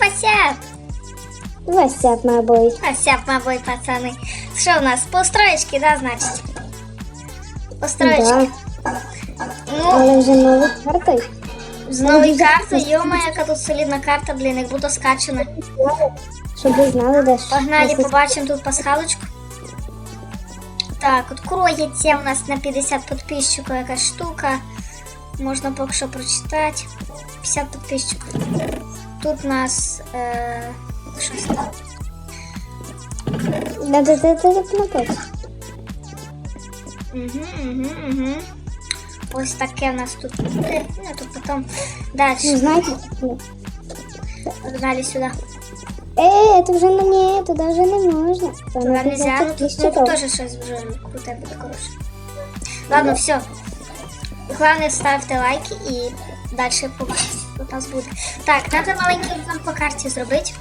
Васяп! Васяп, мабуть. Васяп, мабуть, пацани. Що в нас? Построечки, да, значить? Построечки. Да. Ну, Але вже новою картою. з нової карти, йома, яка тут солідна карта, блін, як будто скачана. Щоб ви знали, де ж. Погнали, Ось побачимо тут пасхалочку. Так, от кроється у нас на 50 підписчиків якась штука. Можна поки що прочитати. 50 підписчиків. Тут у нас е, щось там. Да, да, да, да, да, написано. Угу, угу, угу. Ось таке у нас тут. Е, Ну, тут потім Ну, далі. знаєте, ну. Погнали сюди. Е, это вже не, ні, туди вже не можна. Там Туди на нельзя, ну 50 тут, ну, підписчиків. тут теж щось вже круте буде, коротше. Ладно, все. Главное, ставте лайки і далі побачите, що у нас буде. Так, треба маленький нам по карті зробити.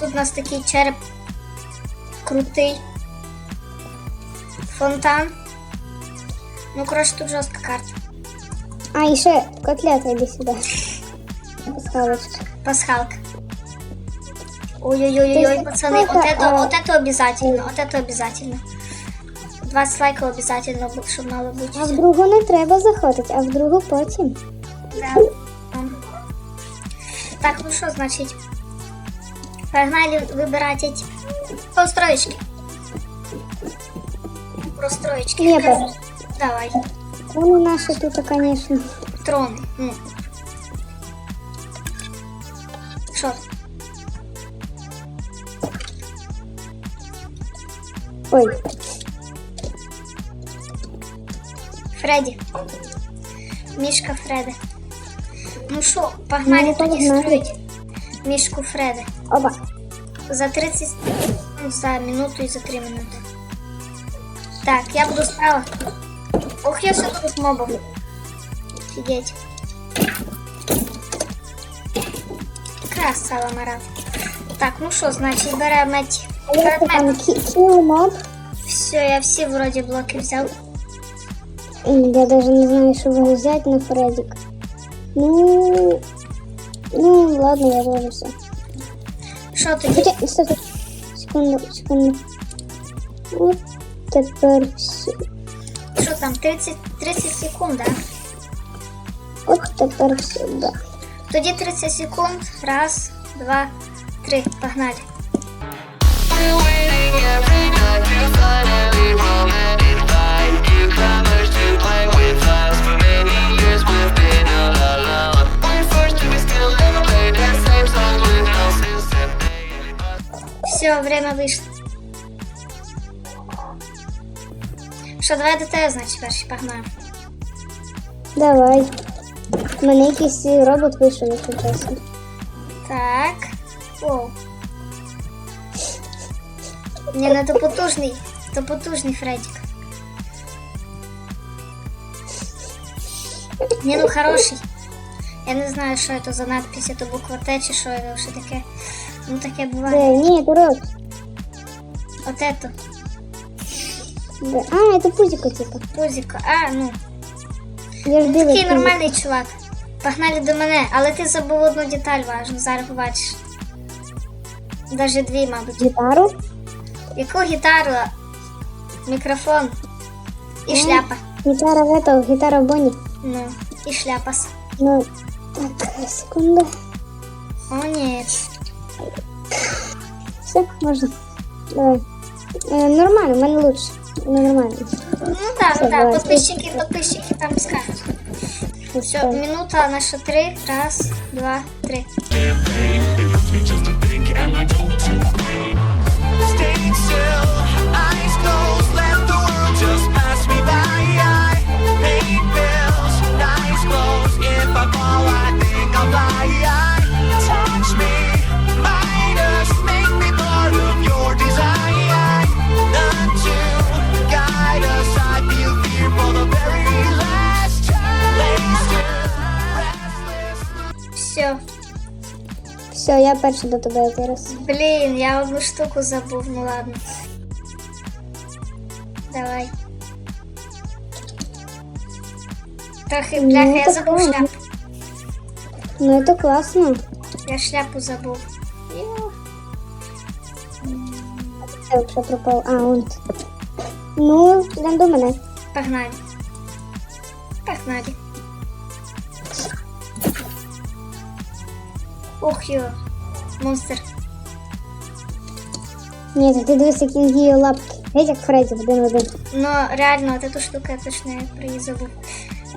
Тут у нас такий череп крутий. Фонтан. Ну, коротше, тут жорстка карта. А, і ще котлета, іди сюди. Пасхалочка. Пасхалка. Ой-ой-ой-ой, Ты пацаны, сколько, вот это, а, вот это обязательно, вот это обязательно. 20 лайков обязательно, бу- щоб мало бути. А в другу не треба заходити, а в другу потім. Да. Ам. Так, ну що, значить? Погнали вибирати эти построечки. Простроечки. Хлеба. Давай. Вони наші тут, звісно. Трони. Ну. Що? Ой, Фредді. Мішка Фреди. Ну що, погнали Ну, тоді погнали. строїть мішку Фреди. оба. За 30, ну, за минуту і за 3 минути. Так, я буду справа. Ох, я все тут мобов. Офігеть. Красава, Марат. Так, ну що, значить, беремо ці А як це там предмети. кі- kill mob? Все, я всі вроді блоки взяв. Я даже не знаю, що вони взяти на Фредик. Ну, ну ладно, я зложу все. Що тоді? Хоча, стоп, стоп. секунду, секунду. От тепер все. Що там, 30, 30 секунд, да? От тепер все, да. Тоді 30 секунд. Раз, два, три. Погнали. Все, время вийшло. Що, давай до тебе, значить, перший погнали. Давай. У мене якийсь робот вийшов, якщо чесно. Так. Оу. Ні, ну то потужний. То потужний Фредік. Ні, ну хороший. Я не знаю, що це за надпись, це буква Т чи що це що таке. Ну таке буває. Де? Ні, робот. От это. Де? А, це пузіко, типа. Пузіко. А, ну. Я ж Ну, такий пузик. нормальний чувак. Погнали до мене, але ти забув одну деталь важну, зараз побачиш. Даже дві, мабуть. Гітару? Яку гітару? Мікрофон і Ну. шляпа. Гітара в этого, гітара в Бонні. Ну, і шляпас. Ну, так, секунду. О, ні. Все, можна. Давай. Е, нормально, в мене лучше. Ну, нормально. Ну так, Все, так, давай. подписчики, подписчики там скажуть. Все, минута наша три. Раз, два, три. Все, я перший до тебе зараз. Блін, я одну штуку забув, ну ладно. Давай. Трохи, бляха, Ну, я забув ладно. шляпу. Ну, це класно. Я шляпу забув. Це вже пропав. А, он. Ну, йдемо до мене. Погнали. Погнали. Ох йо. Монстр. Ні, так ти дивись, як він її лапки. Геть як Фредді, один в один. Но реально, вот эту штуку я точно я забув.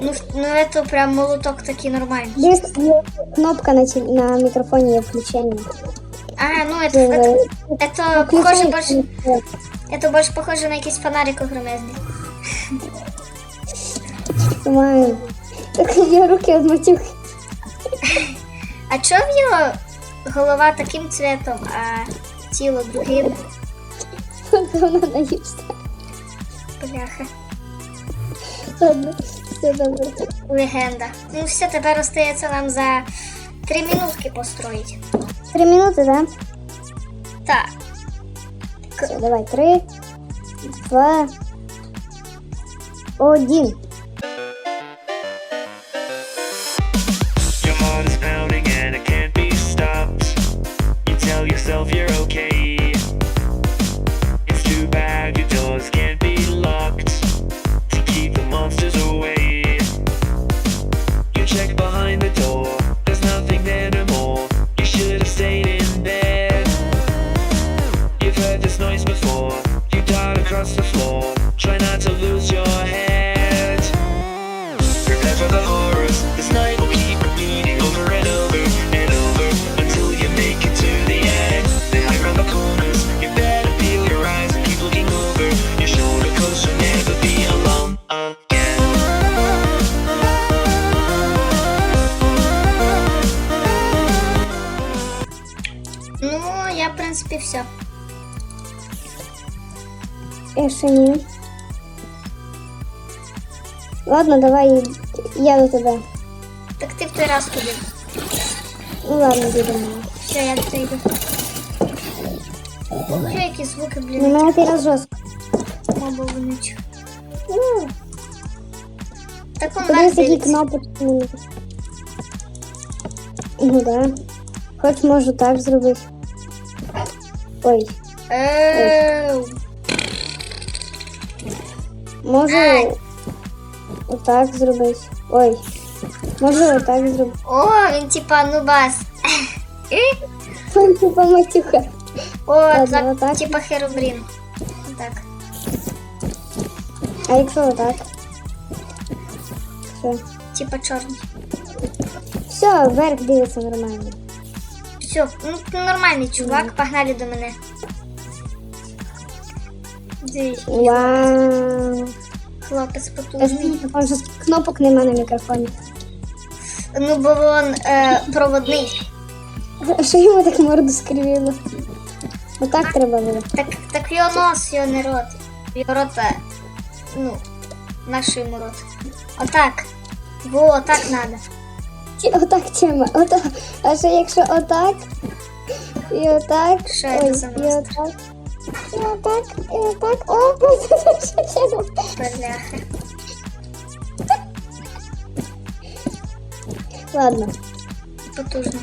Ну, ну это прям молоток такий нормальний. Дивись, є кнопка на, тел- на мікрофоні є включення. А, ну это, Це, это, е, это похоже включай, больше, включай. это больше похоже на якийсь фонарик огромезний. Маю. Так є руки від матюхи. А чого в його голова таким цветом, а тіло другим? Вона наївся. Бляха. Ладно, все добре. Легенда. Ну все, тепер остається нам за три минутки построїть. Три минути, да? Так. Все, давай. Три, два, один. Я ще ні. Ладно, давай я до тебе. Так ти в той раз ходив. Ну ладно, їдемо. Все, я до тебе йду. Ох, які звуки, Ну, блін, мене ти раз жорстко. мабо вонючі. Ну, Так он подивись, вверх які дивиться. кнопочки. мені. Ну да. Хоч можу так зробити. Ой, Еу. можу Ай. отак зробити. Ой. Можу отак зробити. О, він типа нубас. Ой, типа матюха. О, Ладно, так, отак. типа херобрін. Так. А якщо отак? Все. Типа чорний. Все, вверх дивиться нормально. Все, ну ти нормальний чувак, погнали до мене. Дивись, Вау. Хлопець потужний. же кнопок нема на мікрофоні. Ну, бо він е, проводний. А що йому так морду скривило? Отак треба було. Так, так його нос, його не рот. Його рот, е, ну, наш йому рот. Отак. Во, так надо. Ті- Отак тема. Отак. А що якщо отак? І отак. Що це Ой, за і отак. І отак, і отак. О, Бляха. Ладно. Потужно.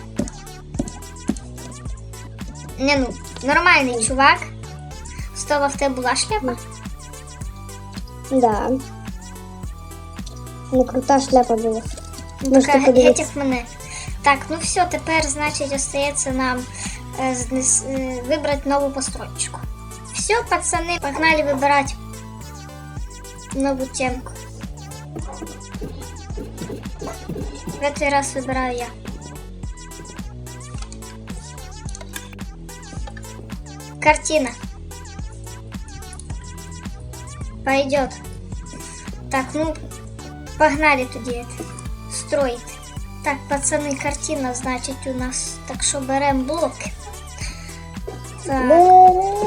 Не ну, нормальний чувак. Стова в тебе була шляпа? Да. Не крута шляпа була. Ну, Можете така подивитися. геть мене. Так, ну все, тепер, значить, остається нам е, знес- е, вибрати нову постройку. Все, пацани, погнали вибирати нову темку. В этот раз выбираю я. Картина. Пойдет. Так, ну, погнали тоді это, строить. Так, пацани, картина, значить, у нас. Так що беремо блоки. Так, блок.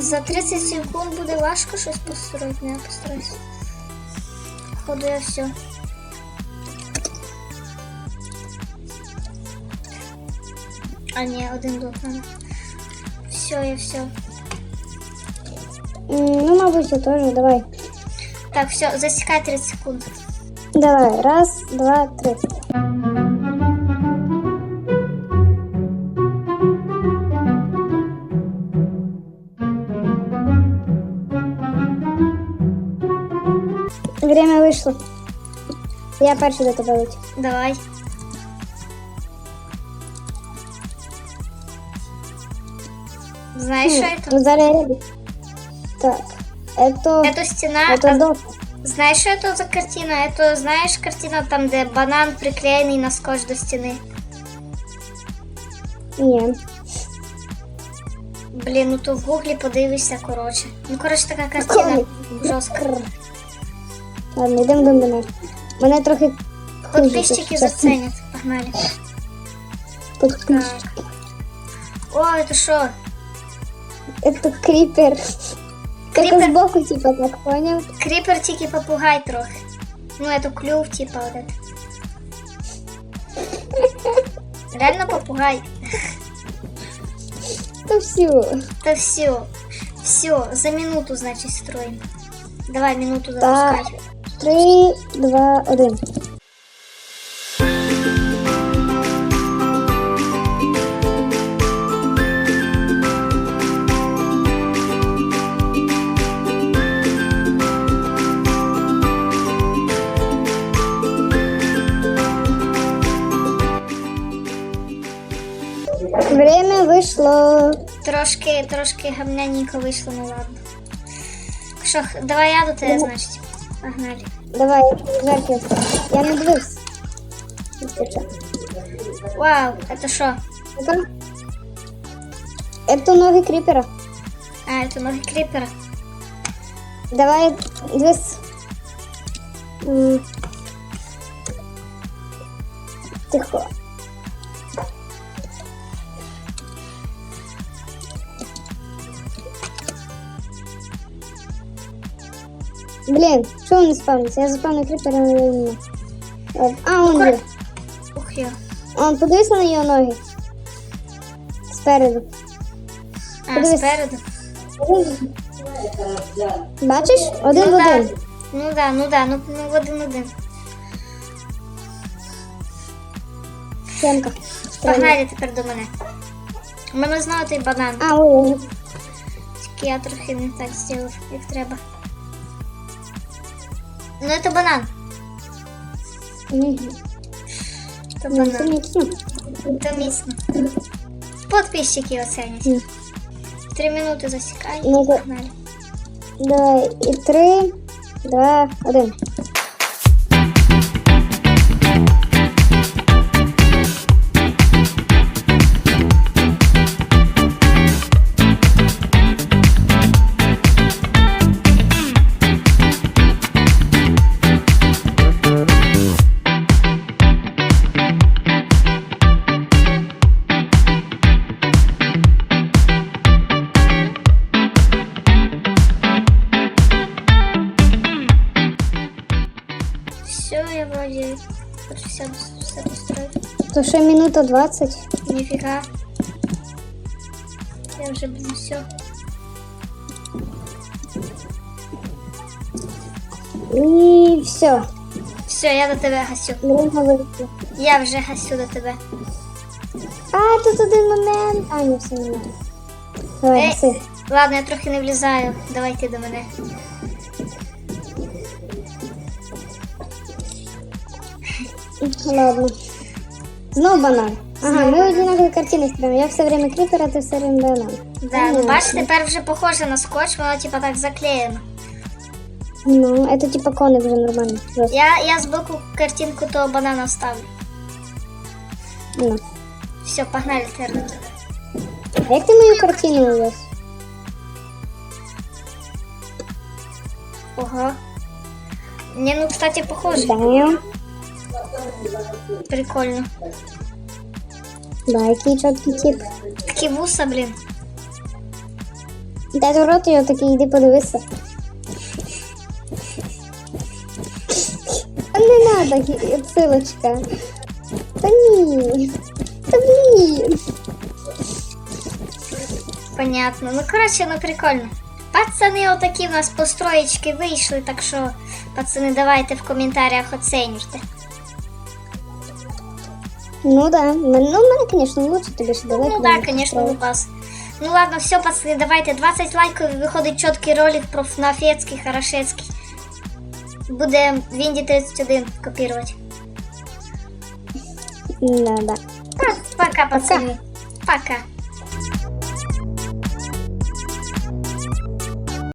за 30 секунд буде важко щось построїти, не я построюсь. Походу я все. А ні, один блок надо. Все, я все. М, Ну, мабуть, я теж. Давай. Так, все, засікай 30 секунд. Давай. Раз, два, три. вийшло. Я перший до тебе лечу. Давай. Знаешь, что это? Ну, зараз я ряду. Так. Это... Это стена. Это а дом. Знаешь, что это за картина? Это, знаешь, картина там, где банан приклеенный на скотч до стены. Ні. Блін, ну то в гуглі подивишся, коротше. Ну, коротше, така картина Коли? жорстка. Ладно, йдемо до мене. Мене трохи Подписчики хуже, заценять. Погнали. Подписчики. О, это що? Это крипер. Только Крипер? сбоку, типа, так понял? Кріпер тільки попугай трохи. Ну, это клюв, типа, вот это. Реально попугай. То все. Да все. Все, за минуту, значит, строим. Давай минуту Так. запускай. Три, два, один. Время вышло. Трошки, трошки гамняненько вийшло, ну ладно. Що, давай я до тебе, значить. Погнали. Давай, жарки. Я не дивився. Вау, это що? Это, это ноги крипера. А, это ноги кріпера. Давай, дивись. Тихо. Блін, що він не спавниться? Я заспавнив крипера, але він не. От, А, он є. Ух я. Он, подивись на його ноги. Спереду. А, Подивись. спереду. Бачиш? Один ну, в да. один. Ну да, ну да, ну, ну в один-один. Сімка. Погнали тепер до мене. У мене знову той банан. А, ой, Тільки я трохи не так зробив, як треба. Ну, це банан. ой. Це Ну, це банан. міцно. Це міцно. Подписчики оценять. Ні. Три минути засікай. Ну, да. Погнали. Давай, і три, два, один. Все, я вроде все, все построил. То ще минута 20. Нифига. Я уже, блин, все. І все. Все, я до тебе гасю. Я вже гасю до тебе. А, тут один момент. А, ні, все немає. Давай, Ей, гаси. ладно, я трохи не влізаю. Давай ти до мене. Ладно. Знов банан. Ага, ми одинакові картини строим. Я все время крипер, а ти все время банан. Да, ну Понятно. бач, тепер вже похоже на скотч, воно типа так заклеєно. Ну, это типа коник вже нормально. Жорстко. Я, я збоку картинку того банана вставлю. Ну. Все, погнали тепер до тебе. А як ти мою картину увез? Ого. Не, ну, кстати, похоже. Даємо. Прикольно. Да, який чіткий тип. Такі вуса, блін. Дай рот його такий, йди подивися. Та не надо, гі- Та ні. Та блін. Понятно. Ну, коротше, ну прикольно. Пацани, отакі в нас построєчки вийшли, так що, пацани, давайте в коментарях оцінюйте. Ну да, М- ну в мене, звісно, лучше тобі ще далеко. Ну не да, конечно, построїть. Лукас. Ну ладно, все, пацаны, давайте 20 лайков и выходит четкий ролик про Фнафецкий, Хорошецкий. будемо Вінді 31 копірувати. Да, да. Пока, пацаны. Пока.